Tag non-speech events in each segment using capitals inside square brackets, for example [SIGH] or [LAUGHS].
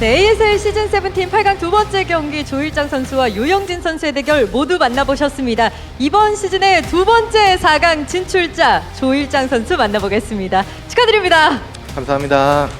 네, ASL 시즌 17 8강 두 번째 경기 조일장 선수와 유영진 선수의 대결 모두 만나보셨습니다. 이번 시즌의 두 번째 4강 진출자 조일장 선수 만나보겠습니다. 축하드립니다. 감사합니다.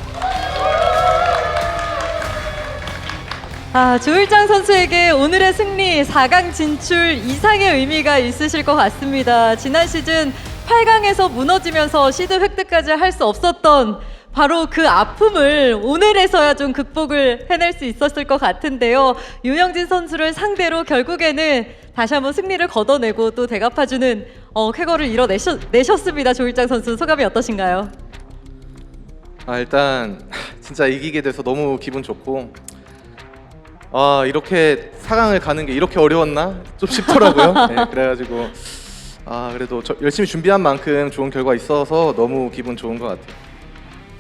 아, 조일장 선수에게 오늘의 승리 4강 진출 이상의 의미가 있으실 것 같습니다. 지난 시즌 8강에서 무너지면서 시드 획득까지 할 수 없었던 바로 그 아픔을 오늘에서야 좀 극복을 해낼 수 있었을 것 같은데요. 유영진 선수를 상대로 결국에는 다시 한번 승리를 걷어내고 또 대갚아주는 어, 쾌거를 이뤄내셨습니다. 조일장 선수 소감이 어떠신가요? 아 일단 [LAUGHS] 진짜 이기게 돼서 너무 기분 좋고 아 이렇게 4강을 가는 게 이렇게 어려웠나 좀 싶더라고요. [LAUGHS] 네, 그래가지고 아 그래도 저- 열심히 준비한 만큼 좋은 결과 있어서 너무 기분 좋은 것 같아요.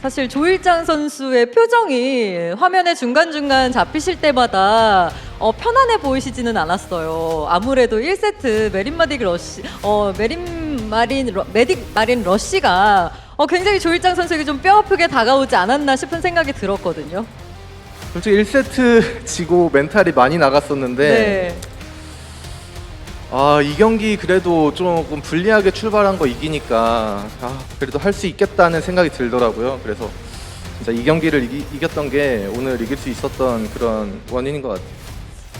사실 조일장 선수의 표정이 화면에 중간중간 잡히실 때마다 어, 편안해 보이시지는 않았어요. 아무래도 1세트 메린 마딕 러시, 어, 메린 마린, 러, 메딕 마린 러시가 어, 굉장히 조일장 선수에게 좀 뼈 아프게 다가오지 않았나 싶은 생각이 들었거든요. 솔직히 1세트 지고 멘탈이 많이 나갔었는데 네. 아 이 경기 그래도 조금 불리하게 출발한 거 이기니까 아 그래도 할 수 있겠다는 생각이 들더라고요. 그래서 진짜 이 경기를 이기, 이겼던 게 오늘 이길 수 있었던 그런 원인인 것 같아요.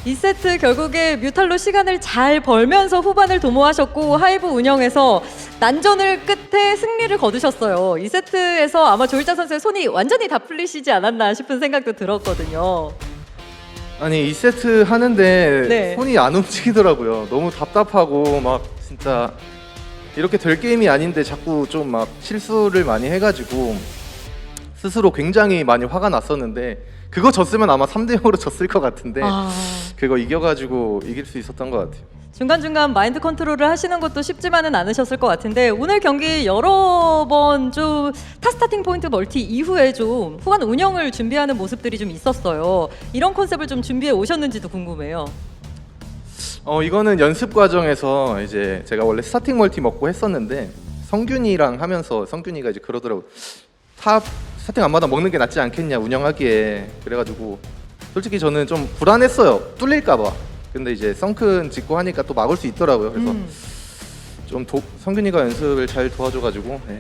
2세트 결국에 뮤탈로 시간을 잘 벌면서 후반을 도모하셨고 하이브 운영에서 난전을 끝에 승리를 거두셨어요. 2세트에서 아마 조일장 선수의 손이 완전히 다 풀리시지 않았나 싶은 생각도 들었거든요. 아니 2세트 하는데 네. 손이 안 움직이더라고요. 너무 답답하고 막 진짜 이렇게 될 게임이 아닌데 자꾸 좀 막 실수를 많이 해가지고 스스로 굉장히 많이 화가 났었는데 그거 졌으면 아마 3대 0으로 졌을 것 같은데 아, 그거 이겨가지고 이길 수 있었던 것 같아요. 중간중간 마인드 컨트롤을 하시는 것도 쉽지만은 않으셨을 것 같은데 오늘 경기 여러 번 좀 타스타팅 포인트 멀티 이후에 좀 후반 운영을 준비하는 모습들이 좀 있었어요. 이런 컨셉을 좀 준비해 오셨는지도 궁금해요. 어 이거는 연습 과정에서 이제 제가 원래 스타팅 멀티 먹고 했었는데 성균이랑 하면서 성균이가 이제 그러더라고 탑 스타팅 안마다 먹는 게 낫지 않겠냐 운영하기에 그래가지고 솔직히 저는 좀 불안했어요 뚫릴까봐 근데 이제 썬큰 짓고 하니까 또 막을 수 있더라고요 그래서 음. 좀 도, 성균이가 연습을 잘 도와줘가지고 네,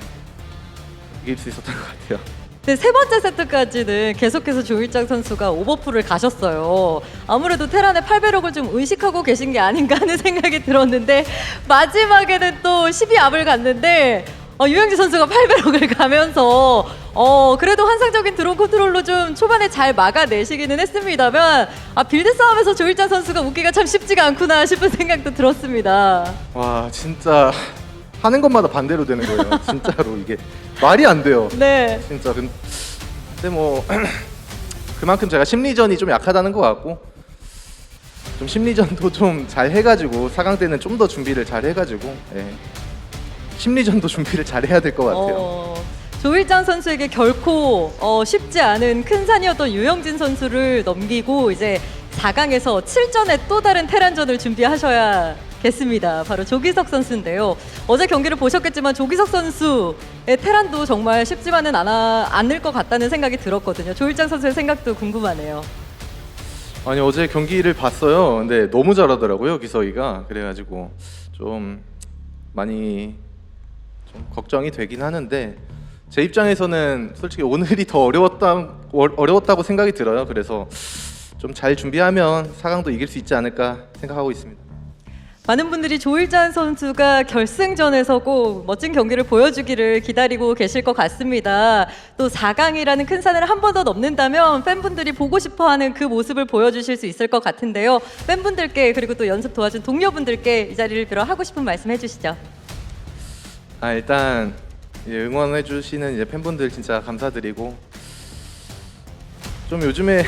이길 수 있었던 것 같아요. 네, 세 번째 세트까지는 계속해서 조일장 선수가 오버풀을 가셨어요. 아무래도 테란의 8배럭을 좀 의식하고 계신 게 아닌가 하는 [LAUGHS] 생각이 들었는데 마지막에는 또 12압을 갔는데 어, 유영지 선수가 8배럭을 [LAUGHS] 가면서 어, 그래도 환상적인 드론 컨트롤로 좀 초반에 잘 막아내시기는 했습니다만 아, 빌드 싸움에서 조일장 선수가 웃기가 참 쉽지가 않구나 싶은 [LAUGHS] 생각도 들었습니다. 와 진짜 하는 것마다 반대로 되는 거예요. [LAUGHS] 진짜로 이게 말이 안 돼요. 네. 진짜 근- 근데 뭐 [CLEARS THROAT] 그만큼 제가 심리전이 좀 약하다는 것 같고 좀 심리전도 좀 잘 해가지고 4강 때는 좀 더 준비를 잘 해가지고 예. 심리전도 준비를 잘 해야 될 것 같아요. 어, 조일장 선수에게 결코 어, 쉽지 않은 큰 산이었던 유영진 선수를 넘기고 이제 4강에서 7전에 또 다른 테란전을 준비하셔야 겠습니다. 바로 조기석 선수인데요. 어제 경기를 보셨겠지만 조기석 선수의 테란도 정말 쉽지만은 않아, 않을 것 같다는 생각이 들었거든요. 조일장 선수의 생각도 궁금하네요. 아니 어제 경기를 봤어요. 근데 너무 잘하더라고요 기석이가. 그래가지고 좀 많이 좀 걱정이 되긴 하는데 제 입장에서는 솔직히 오늘이 더 어려웠다 어- 어려웠다고 생각이 들어요. 그래서 좀 잘 준비하면 4강도 이길 수 있지 않을까 생각하고 있습니다. 많은 분들이 조일장 선수가 결승전에서 꼭 멋진 경기를 보여주기를 기다리고 계실 것 같습니다. 또 4강이라는 큰 산을 한 번 더 넘는다면 팬분들이 보고 싶어하는 그 모습을 보여주실 수 있을 것 같은데요. 팬분들께 그리고 또 연습 도와준 동료분들께 이 자리를 빌어 하고 싶은 말씀 해주시죠. 아 일단 응원해 주시는 이제 팬분들 진짜 감사드리고 좀 요즘에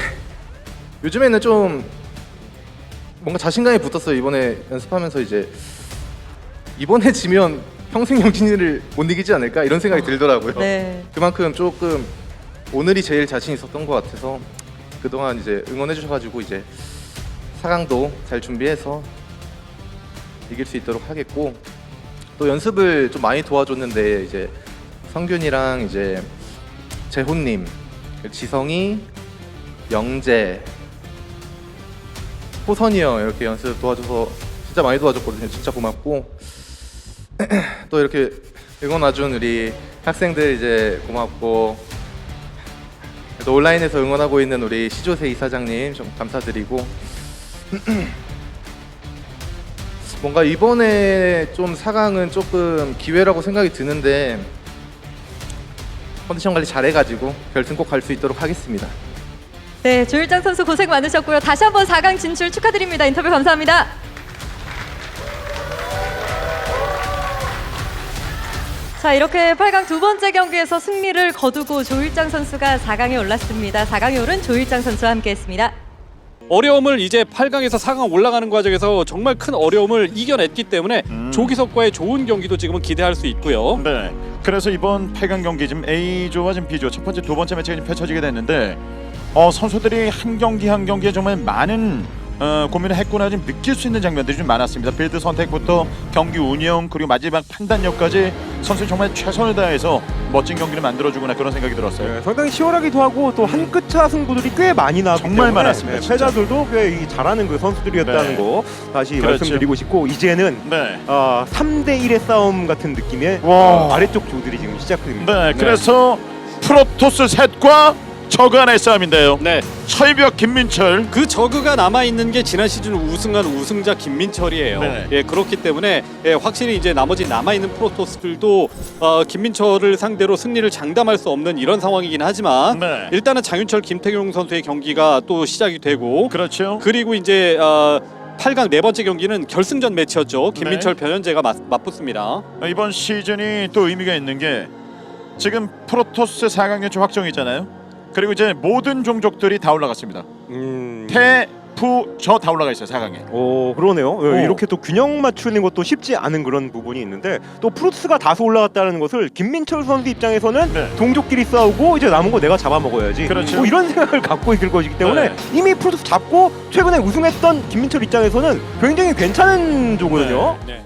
[LAUGHS] 요즘에는 좀 뭔가 자신감이 붙었어요 이번에 연습하면서 이제 이번에 지면 평생 영진이를 못 이기지 않을까 이런 생각이 들더라고요. 네. 그만큼 조금 오늘이 제일 자신 있었던 것 같아서 그동안 이제 응원해 주셔가지고 이제 4강도 잘 준비해서 이길 수 있도록 하겠고 또 연습을 좀 많이 도와줬는데 이제 성균이랑 이제 재훈님, 지성이 영재, 호선이 형 이렇게 연습 도와줘서 진짜 많이 도와줬거든요. 진짜 고맙고. [CLEARS THROAT] 또 이렇게 응원 와준 우리 학생들 이제 고맙고. 또 온라인에서 응원하고 있는 우리 시조세 이사장님 좀 감사드리고 [CLEARS THROAT] 뭔가 이번에 좀 4강은 조금 기회라고 생각이 드는데 컨디션 관리 잘해가지고 결승 꼭 갈 수 있도록 하겠습니다. 네, 조일장 선수 고생 많으셨고요. 다시 한번 4강 진출 축하드립니다. 인터뷰 감사합니다. 자, 이렇게 8강 두 번째 경기에서 승리를 거두고 조일장 선수가 4강에 올랐습니다. 4강에 오른 조일장 선수와 함께했습니다. 어려움을 이제 8강에서 4강 올라가는 과정에서 정말 큰 어려움을 이겨냈기 때문에 음. 조기석과의 좋은 경기도 지금은 기대할 수 있고요. 네. 그래서 이번 8강 경기 지금 A조와 지금 B조 첫 번째, 두 번째 매치가 지금 펼쳐지게 됐는데 어, 선수들이 한 경기 한 경기에 정말 많은 어, 고민을 했구나 좀 느낄 수 있는 장면들이 좀 많았습니다. 빌드 선택부터 경기 운영 그리고 마지막 판단력까지 선수 정말 최선을 다해서 멋진 경기를 만들어주구나 그런 생각이 들었어요. 네, 상당히 치열하기도 하고 또 한 끗 차 승부들이 꽤 많이 나왔기 정말 때문에 많았습니다, 네, 진짜. 패자들도 꽤이 잘하는 그 선수들이었다는 네. 거 다시 그렇죠. 말씀드리고 싶고 이제는 네. 아 3대 1의 싸움 같은 느낌의 와. 어, 아래쪽 조들이 지금 시작됩니다. 네. 그래서 프로토스 셋과 저그 하나의 싸움인데요. 네, 철벽 김민철. 그 저그가 남아 있는 게 지난 시즌 우승한 우승자 김민철이에요. 네. 예, 그렇기 때문에 예, 확실히 이제 나머지 남아 있는 프로토스들도 어, 김민철을 상대로 승리를 장담할 수 없는 이런 상황이긴 하지만 네. 일단은 장윤철, 김태경 선수의 경기가 또 시작이 되고 그렇죠. 그리고 이제 어, 8강 네 번째 경기는 결승전 매치였죠. 김민철 네. 변현재가 맞, 맞붙습니다. 이번 시즌이 또 의미가 있는 게 지금 프로토스 4강전 주 확정이잖아요. 그리고 이제 모든 종족들이 다 올라갔습니다. 음. 태, 푸, 저다 올라가 있어요 4강에. 오 그러네요. 예, 오. 이렇게 또 균형 맞추는 것도 쉽지 않은 그런 부분이 있는데 또 프루스가 다소 올라갔다는 것을 김민철 선수 입장에서는 네. 동족끼리 싸우고 이제 남은 거 내가 잡아먹어야지. 그렇죠. 뭐 이런 [LAUGHS] 생각을 갖고 있을 것이기 때문에 네. 이미 프루스 잡고 최근에 우승했던 김민철 입장에서는 굉장히 괜찮은 조거든요. 네.